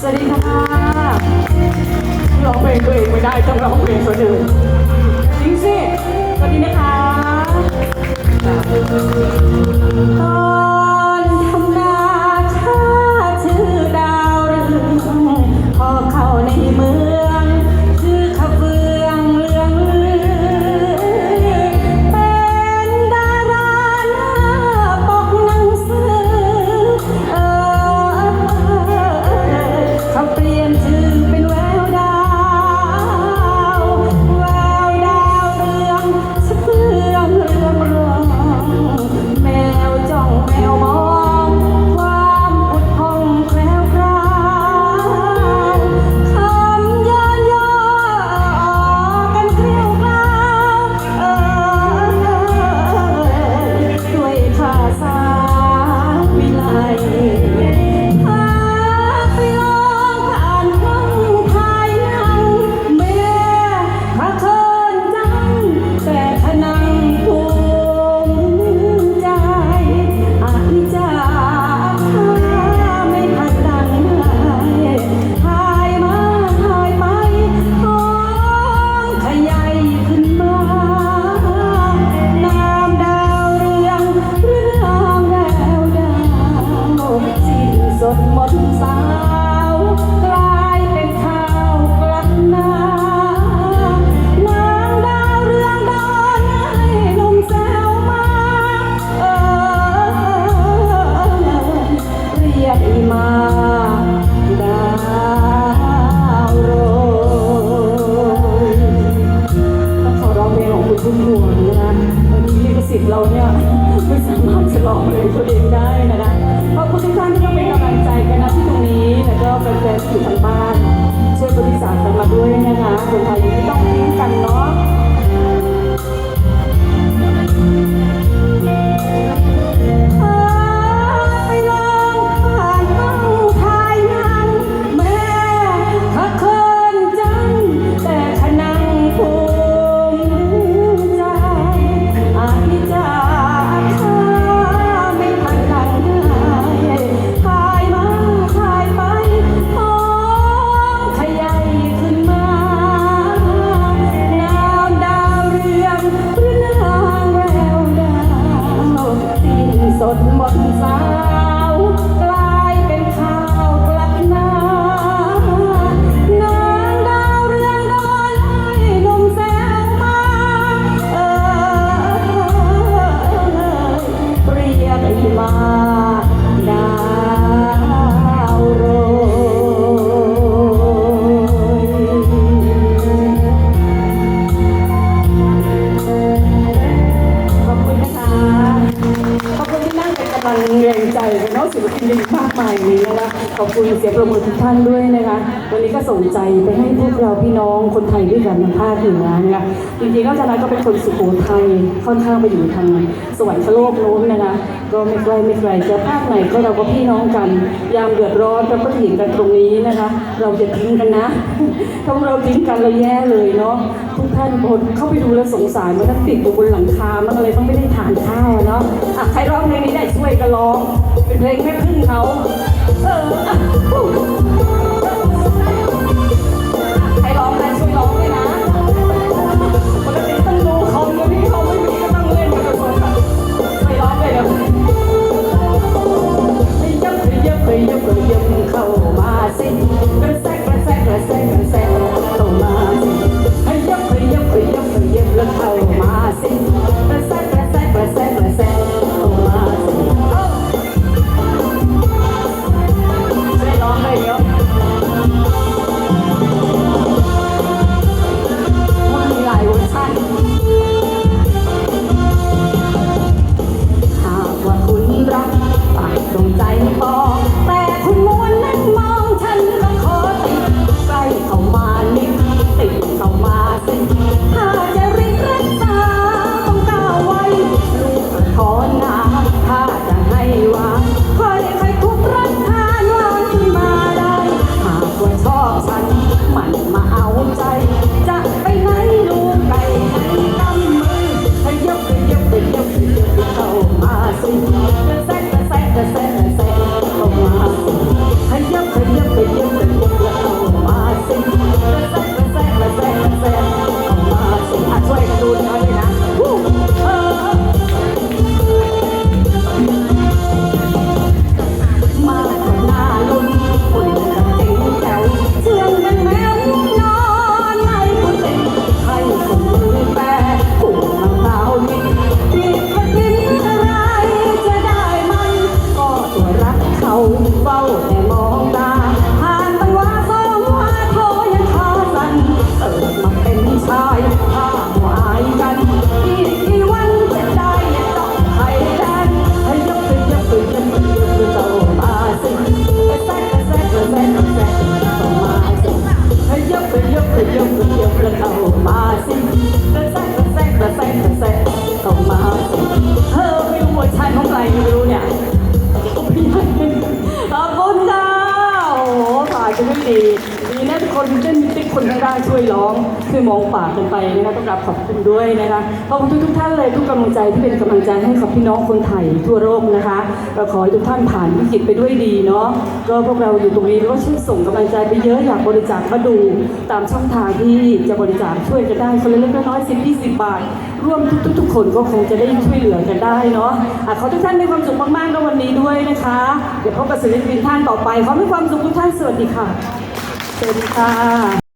สวัสดีค่ะร้องเพลงตัวเองไม่ได้ต้องร้องเพลงคนอื่นจริงสิสวัสดีนะคะ เพลงของคุณพุ่มพวงนะคะวันนี้ลิขสิทธิ์เราเนี่ยไม่สามารถจะร้องเลยตัวเองได้นะคะขอบคุณทุกท่านที่เข้าเป็นกำลังใจกันนะที่ตรงนี้แล้วก็แฟนๆที่อยู่ทางบ้านช่วยบริจาคกันมาด้วยนะคะคนไทย สดหมดสา ศิลปินดีมากมายนี้นะคะขอบคุณเสียงประมือทุกท่านด้วยนะคะวันนี้ก็ส่งใจไปให้พวกเราพี่น้องคนไทยด้วยกันในภาคเหนือนะคะจริงๆก็จะนั้นก็เป็นคนสุโขทัยค่อนข้างไปอยู่ทางสวรรคโลกโน้นนะคะก็ไม่ไกลไม่ไกลจะภาคไหนก็เราก็พี่น้องกัน ยามเดือดร้อนเราก็ถึงกันตรงนี้นะคะ เราจะทิ้งกันนะถ้าเราทิ้งกันเราแย่เลยเนาะทุกท่านคนเข้าไปดูแล้วสงสารมันทั้งติดอยู่บนหลังคามันอะไรต้องไม่ได้ทานข้าวอะเนาะใครร้องเพลงนี้ได้ช่วยกันร้อง เไคนเล่นติ๊กคนข้างล่างช่วยร้องคือมองปากกันไปนะคะต้องกราบขอบคุณด้วยนะคะขอบคุณทุกๆท่านเลยทุกกำลังใจที่เป็นกำลังใจให้กับพี่น้องคนไทยทั่วโลกนะคะเราขอให้ทุกท่านผ่านวิกฤตไปด้วยดีเนาะก็พวกเราอยู่ตรงนี้ก็ช่วยส่งกำลังใจไปเยอะอยากบริจาคก็ดูตามช่องทางที่จะบริจาคช่วยกันได้คนเล็กละน้อยสิบยี่สิบบาทร่วมทุกๆทุกคนก็คงจะได้ช่วยเหลือกันได้เนาะะขอทุกท่านมีความสุขมากๆในวันนี้ด้วยนะคะ เดี๋ยวพบกับศิลปินท่านต่อไปขอมีความสุขทุกท่านสวัสดีค่ะ สวัสดีค่ะ